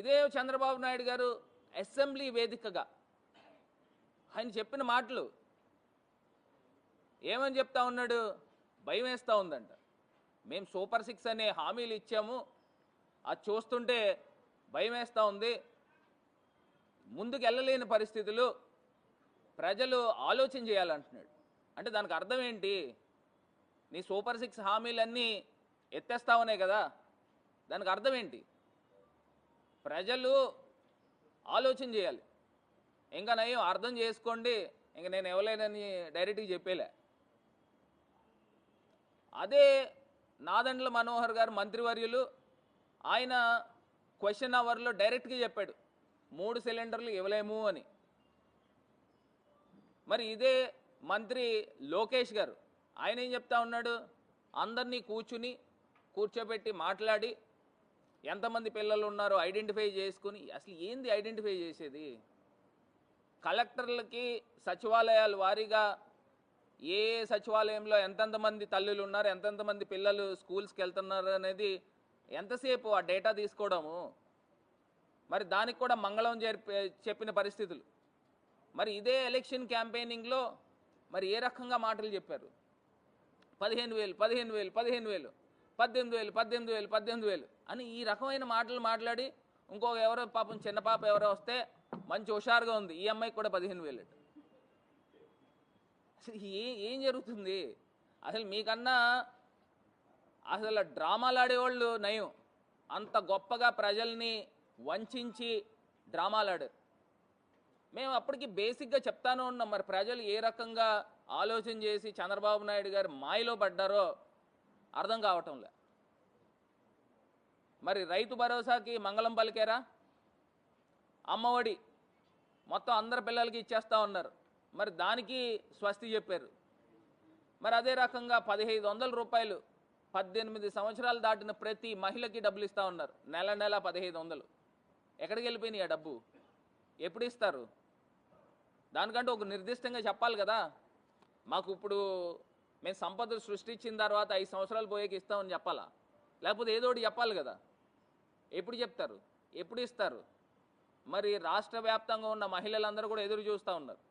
ఇదే చంద్రబాబు నాయుడు గారు అసెంబ్లీ వేదికగా. ఆయన చెప్పిన మాటలు. ఏమని చెప్తా ఉన్నాడు? భయం వేస్తూ ఉందంట. మేము సూపర్ సిక్స్ అనే హామీలు ఇచ్చాము. అది చూస్తుంటే భయం వేస్తూ ఉంది. ముందుకు వెళ్ళలేని పరిస్థితులు. ప్రజలు ఆలోచన చేయాలంటున్నాడు. అంటే దానికి అర్థం ఏంటి? నీ సూపర్ సిక్స్ హామీలన్నీ ఎత్తేస్తా ఉన్నాయి కదా. దానికి అర్థం ఏంటి? ప్రజలు ఆలోచన చేయాలి. ఇంకా నయం అర్థం చేసుకోండి. ఇంక నేను ఇవ్వలేనని డైరెక్ట్గా చెప్పేలే. అదే నాదండ్ల మనోహర్ గారు మంత్రివర్యులు ఆయన క్వశ్చన్ అవర్లో డైరెక్ట్గా చెప్పాడు. మూడు సిలిండర్లు ఇవ్వలేము అని. మరి ఇదే మంత్రి లోకేష్ గారు. ఆయన ఏం చెప్తా ఉన్నాడు? అందరినీ కూర్చుని కూర్చోబెట్టి మాట్లాడి ఎంతమంది పిల్లలు ఉన్నారో ఐడెంటిఫై చేసుకుని అసలు ఏంది ఐడెంటిఫై చేసేది? కలెక్టర్లకి సచివాలయాల వారీగా ఏ ఏ సచివాలయంలో ఎంతెంత మంది తల్లులు ఉన్నారు ఎంతెంత మంది పిల్లలు స్కూల్స్కి వెళ్తున్నారు అనేది ఎంతసేపు ఆ డేటా తీసుకోవడము? మరి దానికి కూడా మంగళం చెప్పిన పరిస్థితులు. మరి ఇదే ఎలక్షన్ క్యాంపెయినింగ్లో మరి ఏ రకంగా మాటలు చెప్పారు? పదిహేను వేలు పదిహేను వేలు పదిహేను వేలు. పద్దెనిమిది వేలు పద్దెనిమిది వేలు పద్దెనిమిది వేలు అని ఈ రకమైన మాటలు మాట్లాడి ఇంకొక ఎవరో పాపం చిన్న పాప ఎవరో వస్తే మంచి హుషారుగా ఉంది. ఈ అమ్మాయికి కూడా పదిహేను వేలు అసలు ఏ ఏం జరుగుతుంది? అసలు మీకన్నా అసలు డ్రామాలు ఆడేవాళ్ళు నయం. అంత గొప్పగా ప్రజల్ని వంచి డ్రామాలు ఆడారు. మేము అప్పటికి బేసిక్గా చెప్తానే ఉన్నాం. మరి ప్రజలు ఏ రకంగా ఆలోచన చేసి చంద్రబాబు నాయుడు గారు మాయలో పడ్డారో అర్థం కావటంలే మరి రైతు భరోసాకి మంగళం పలికారా? అమ్మఒడి మొత్తం అందరి పిల్లలకి ఇచ్చేస్తా ఉన్నారు. మరి దానికి స్వస్తి చెప్పారు. మరి అదే రకంగా పదిహేను వందల రూపాయలు పద్దెనిమిది సంవత్సరాలు దాటిన ప్రతి మహిళకి డబ్బులు ఇస్తా ఉన్నారు. నెల నెల పదిహేను వందలు. ఎక్కడికి వెళ్ళిపోయినాయి ఆ డబ్బు? ఎప్పుడు ఇస్తారు? దానికంటే ఒక నిర్దిష్టంగా చెప్పాలి కదా. మాకు ఇప్పుడు మేము సంపదలు సృష్టించిన తర్వాత ఐదు సంవత్సరాలు పోయేకి ఇస్తామని చెప్పాలా? లేకపోతే ఏదోటి చెప్పాలి కదా. ఎప్పుడు చెప్తారు? ఎప్పుడు ఇస్తారు? మరి రాష్ట్ర వ్యాప్తంగా ఉన్న మహిళలందరూ కూడా ఎదురు చూస్తూ ఉన్నారు.